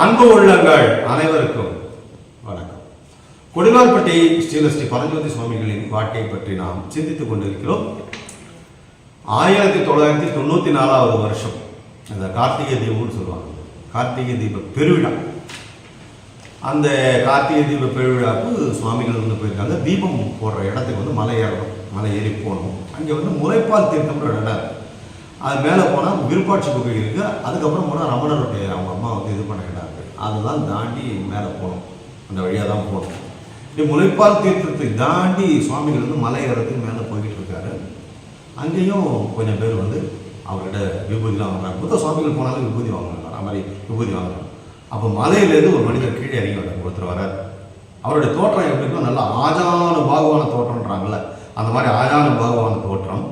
அன்பு உள்ளங்கள் அனைவருக்கும் வணக்கம். கொடிவார்பட்டி ஸ்ரீலஸ்ரீ பரஞ்சோதி சுவாமிகளின் வாழ்க்கை பற்றி நாம் சிந்தித்துக் கொண்டிருக்கிறோம். ஆயிரத்தி தொள்ளாயிரத்தி தொண்ணூற்றி நாலாவது வருஷம். அந்த கார்த்திகை தீபம்னு சொல்லுவாங்க. கார்த்திகை தீப பெருவிழா. அந்த கார்த்திகை தீப பெருவிழாவுக்கு சுவாமிகள் வந்து போயிருக்காங்க. தீபம் போடுற இடத்துக்கு வந்து மலை ஏறணும். மலை ஏறி போகணும். அங்கே வந்து முளைப்பால் தீர்த்தம்ன்ற ஒரு இடம் அது மேலே போனால் விருப்பாட்சி குகை இருக்குது அதுக்கப்புறம் போனால் ரமணருடைய அவங்க அம்மா வந்து இது பண்ண இடம் அதெல்லாம் தாண்டி மேலே போகணும். அந்த வழியாக தான் போகணும். இப்படி முளைப்பால் தீர்த்தத்தை தாண்டி சுவாமிகள் வந்து மலை ஏறத்துக்கு மேலே போய்கிட்டு இருக்காரு. அங்கேயும் கொஞ்சம் பேர் வந்து அவர்கிட்ட விபூதிலாம் வாங்குறாங்க. புத்த சுவாமிகள் போனாலும் விபூதி வாங்குறாங்க. அது மாதிரி விபூதி வாங்குறாங்க. அப்போ மலையிலேருந்து ஒரு மனிதர் கீழே இறங்கி வர்றார் ஒருத்தர் வரார் அவருடைய தோற்றம் எப்படி இருக்கும் நல்ல ஆஜான பாகுவான தோற்றம்ன்றாங்கல்ல. அந்த மாதிரி ஆஜான பாகுவான தோற்றம்.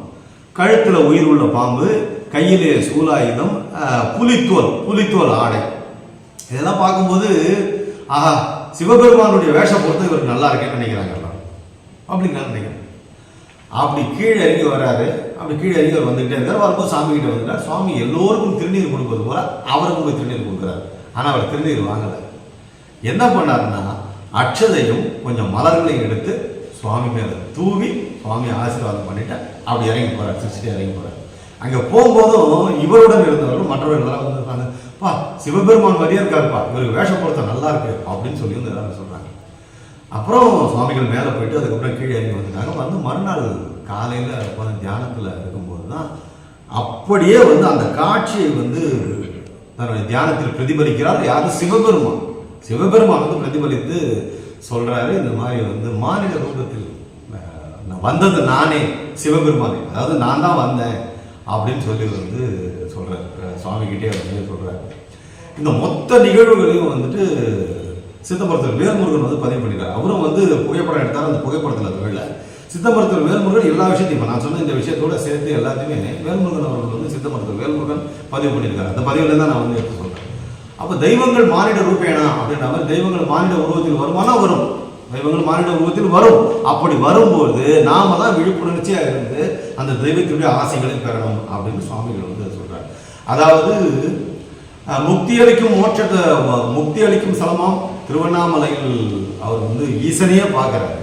கழுத்தில் உயிர் உள்ள பாம்பு கையிலே சூலாயுதம் புலித்தோல் புலித்தோல் ஆடை. இதெல்லாம் பார்க்கும்போது ஆஹா சிவபெருமானுடைய வேஷம் பொறுத்து இவருக்கு நல்லா இருக்கேன்னு நினைக்கிறாங்க அப்படின்னு நான் நினைக்கிறேன். அப்படி கீழே இறங்கி வராரு. அப்படி கீழே இறங்கி அவர் வந்துகிட்டே இருந்தார். வரப்போ சாமி கிட்ட வந்துட்டார். சுவாமி எல்லோருக்கும் திருநீர் கொடுப்பது போல அவருக்கும் போய் திருநீர் கொடுக்குறாரு. ஆனால் அவர் திருநீர் வாங்கலை. என்ன பண்ணாருன்னா அட்சதையும் கொஞ்சம் மலர்களையும் எடுத்து சுவாமி மேலே தூவி சுவாமி ஆசீர்வாதம் பண்ணிட்டு அப்படி இறங்கி போறார். சிரிச்சுட்டு இறங்கி போறார். அங்கே போகும்போதும் இவருடன் இருந்தவர்கள் மற்றவர்கள் வந்து பா சிவபெருமான் மாதிரியே இருக்காருப்பா. இவருக்கு வேஷம் பொருத்தம் நல்லா இருக்கு அப்படின்னு சொல்லி வந்து எல்லாரும் சொல்கிறாங்க அப்புறம் சுவாமிகள் மேலே போயிட்டு அதுக்கப்புறம் கீழே இறங்கி வந்துட்டாங்க. வந்து மறுநாள் காலையில் உட்காந்து தியானத்தில் இருக்கும்போது தான் அப்படியே வந்து அந்த காட்சியை வந்து தன்னுடைய தியானத்தில் பிரதிபலிக்கிறார். யாரும் சிவபெருமான். சிவபெருமான் வந்து பிரதிபலித்து சொல்கிறாரு இந்த மாதிரி வந்து மாநில ரூபத்தில் நான் வந்தது நானே சிவபெருமானே. அதாவது நான் தான் வந்தேன். அப்படின்னு சொல்லி வந்து சொல்கிறார் சுவாமிகிட்டே வந்து சொல்கிறார் இந்த மொத்த நிகழ்வுகளையும் வந்துட்டு சித்தம்பரத்தில் வேல்முருகன் வந்து பதிவு பண்ணிடுறார் அவரும் வந்து புகைப்படம் எடுத்தார் அந்த புகைப்படத்தில் வேலை சித்தம்பரத்தில் வேல்முருகன் எல்லா விஷயத்தையும் இப்போ நான் சொன்ன இந்த விஷயத்தோட சேர்த்து எல்லாத்தையுமே வேல்முருகன் அவர்கள் வந்து சித்தம்பரத்தில் வேல்முருகன் பதிவு பண்ணியிருக்காரு. அந்த பதிவில் தான் நான் வந்து எடுத்து சொல்கிறேன் அப்போ தெய்வங்கள் மானிட ரூபேனா அப்படின்ற மாதிரி தெய்வங்கள் மானிட உருவத்தில் வருமானம் வரும். தெய்வங்கள் மானிட உருவத்தில் வரும். அப்படி வரும்போது நாம தான் விழிப்புணர்ச்சியாக இருந்து அந்த தெய்வத்தினுடைய ஆசைகளை பெறணும் அப்படின்னு சுவாமிகள் வந்து சொல்றாரு. அதாவது முக்தி அளிக்கும் மோட்சத்தை முக்தி அளிக்கும் சலமாம் திருவண்ணாமலையில் அவர் வந்து ஈசனையே பார்க்கிறாரு.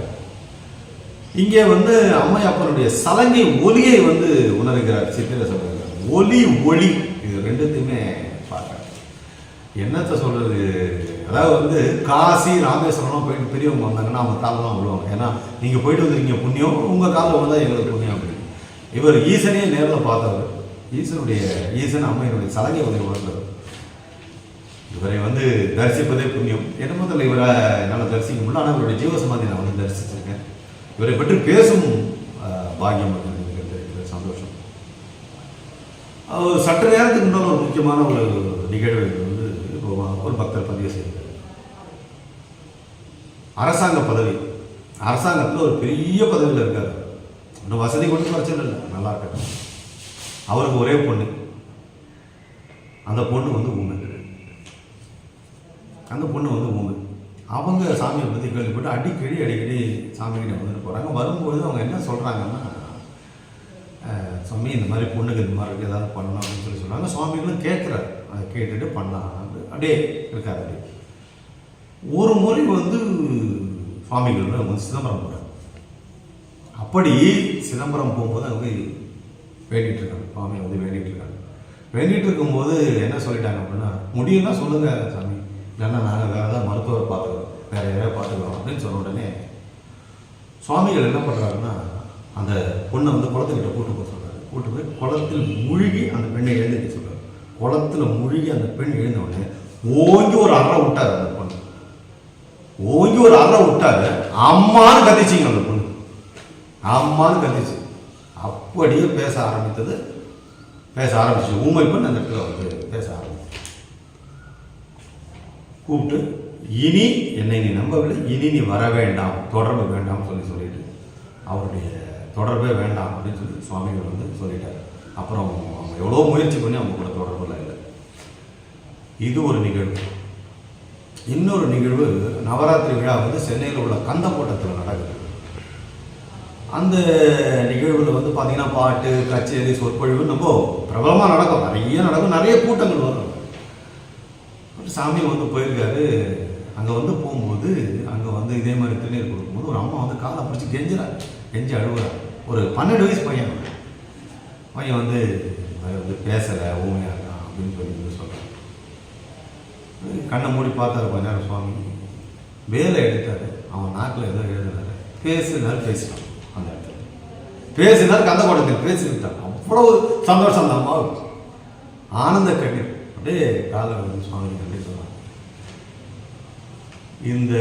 இங்கே வந்து அம்மையப்பனுடைய சலங்கை ஒலியை வந்து உணர்கிறார் சித்திர சொல்கிறார் ஒலி ஒளி இது ரெண்டுத்தையுமே பார்க்குறாரு. என்னத்தை சொல்றது? அதாவது வந்து காசி ராமேஸ்வரம்லாம் போயிட்டு பெரியவங்க வந்தாங்கன்னா அவங்க காலெல்லாம் விழுவாங்க. ஏன்னா நீங்கள் போயிட்டு வந்துருக்கீங்க புண்ணியம் உங்கள் காலில் வந்தால் எங்களுக்கு புண்ணியம் அப்படின்னு. இவர் ஈசனையே நேரில் பார்த்தவர் ஈசனுடைய ஈசன் அம்மையினுடைய சலங்கை உதவி உணர்ந்தவர் இவரை வந்து தரிசிப்பதே புண்ணியம். என்ன முதல்ல இவரை என்னால் தரிசிக்க முடியல ஆனால் இவருடைய ஜீவசமாதி நான் வந்து தரிசிச்சிருக்கேன். இவரை பற்றி பேசும் பாக்கியம் வந்து சந்தோஷம். சற்று நேரத்துக்கு முன்னால் ஒரு முக்கியமான ஒரு நிகழ்வு ஒரு பக்தர் பதிவு செய்தார் அரசாங்க பதவி. அரசாங்கத்தில் ஒரு பெரிய பதவியில் இருக்கார். இன்னும் வசதி கொண்டு பிரச்சனை இல்லை. நல்லா இருக்காரு. அவருக்கு ஒரே பொண்ணு. அந்த பொண்ணு வந்து உண்மை அந்த பொண்ணு வந்து உண்மை அவங்க சாமியை பற்றி கேள்விப்பட்டு அடிக்கடி அடிக்கடி சாமிகிட்ட வந்துட்டு போகிறாங்க வரும்பொழுது அவங்க என்ன சொல்கிறாங்கன்னா சுவாமி இந்த மாதிரி பொண்ணுக்கு இந்த மாதிரி ஏதாவது பண்ணணும் அப்படின்னு சொல்லி சொல்கிறாங்க சுவாமிகளும் கேட்குறாரு அதை கேட்டுட்டு பண்ணலாம். அப்படியே இருக்காரு அப்படியே. ஒரு முறை வந்து சுவாமிகள் வந்து சிதம்பரம் போகிறார் அப்படி சிதம்பரம் போகும்போது அவங்க வேண்டிகிட்டு இருக்காங்க. சுவாமி வந்து வேண்டிகிட்டு இருக்காங்க. வேண்டிகிட்டு இருக்கும்போது என்ன சொல்லிட்டாங்க அப்படின்னா முடியும்னா சொல்லுங்க சாமி. இல்லைன்னா நாங்கள் வேறு ஏதாவது மருத்துவரை பார்த்துக்கிறோம். வேறு யாராவது பார்த்துக்கிறோம். அப்படின்னு சொன்ன உடனே சுவாமிகள் என்ன பண்ணுறாருன்னா அந்த பொண்ணை வந்து குளத்துக்கிட்ட கூட்டு போக சொல்கிறாரு கூட்டு போய் குளத்தில் முழுகி அந்த பெண்ணை எழுந்திருக்க சொல்கிறார் குளத்துல முழுகி அந்த பெண் எழுந்த உடனே ஓங்கி ஒரு அறை விட்டாரு அந்த பொண்ணு. ஓங்கி ஒரு அறை விட்டாரு அம்மான்னு கத்திச்சிங்க அந்த பொண்ணு. அம்மான்னு கத்திச்சு. அப்படியே பேச ஆரம்பித்தது பேச ஆரம்பிச்சு. ஊமை பெண் அந்த இடத்துல வந்து பேச ஆரம்பிச்சு. கூப்பிட்டு இனி என்னை நீ நம்பவில்லை. இனி நீ வர வேண்டாம். தொடர்பு வேண்டாம் சொல்லி சொல்லிட்டு அவருடைய தொடர்பே வேண்டாம் அப்படின்னு சொல்லி சுவாமிகள் வந்து சொல்லிட்டார். அப்புறம் அவங்க எவ்வளோ முயற்சி பண்ணி அவங்க கூட தொடர்புலாம் இல்லை. இது ஒரு நிகழ்வு. இன்னொரு நிகழ்வு நவராத்திரி விழா வந்து சென்னையில் உள்ள கந்தக்கோட்டத்தில் நடக்குது. அந்த நிகழ்வில் வந்து பார்த்திங்கன்னா பாட்டு கச்சேரி சொற்பொழிவு ரொம்ப பிரபலமாக நடக்கும். நிறைய நடக்கும். நிறைய கூட்டங்கள் வரும். சாமி வந்து போயிருக்காரு. அங்கே வந்து போகும்போது அங்கே வந்து இதே மாதிரி திருநீர் கொடுக்கும்போது ஒரு அம்மா வந்து காலை பிடிச்சி கெஞ்சுறாரு கெஞ்சி அழுகுறா ஒரு பன்னெண்டு வயசு பையன் பையன் வந்து வந்து பேசலை ஊமையாக இருக்கான் அப்படின்னு சொல்லி சொல்கிறேன் சொல்கிறான் கண்ணை மூடி பார்த்தாரு கொஞ்ச நேரம் சுவாமி. வேலை எடுத்தார். அவன் நாக்கில் ஏதோ எழுதுனாரு பேசுனார் பேசினான் அந்த இடத்துல. பேசினார் கந்த குடத்தில் பேசிவிட்டான் அவ்வளவு சந்தோஷம் தான் அம்மாவுக்கு. ஆனந்த கண்ணீர். அப்படியே காலை வந்து சுவாமி கண்ணீர் சொன்னாங்க. இந்த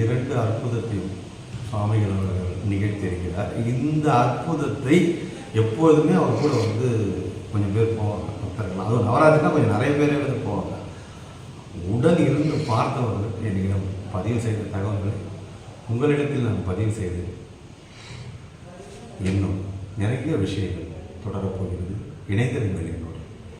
இரண்டு அற்புதத்தையும் சுவாமிகள் அவர்கள் நிகழ்த்தியிருக்கிறார். இந்த அற்புதத்தை எப்போதுமே அவர் கூட வந்து கொஞ்சம் பேர் போவாங்க. பக்தர்கள். அதுவும் நவராத்திரினா கொஞ்சம் நிறைய பேரே வந்து போவாங்க. உடன் இருந்து பார்த்தவர்கள் என்னிடம் பதிவு செய்த தகவல்களை உங்களிடத்தில் நான் பதிவு செய்து இன்னும் நிறைய விஷயங்கள் தொடரப்போகிறது இணைந்திருங்கள்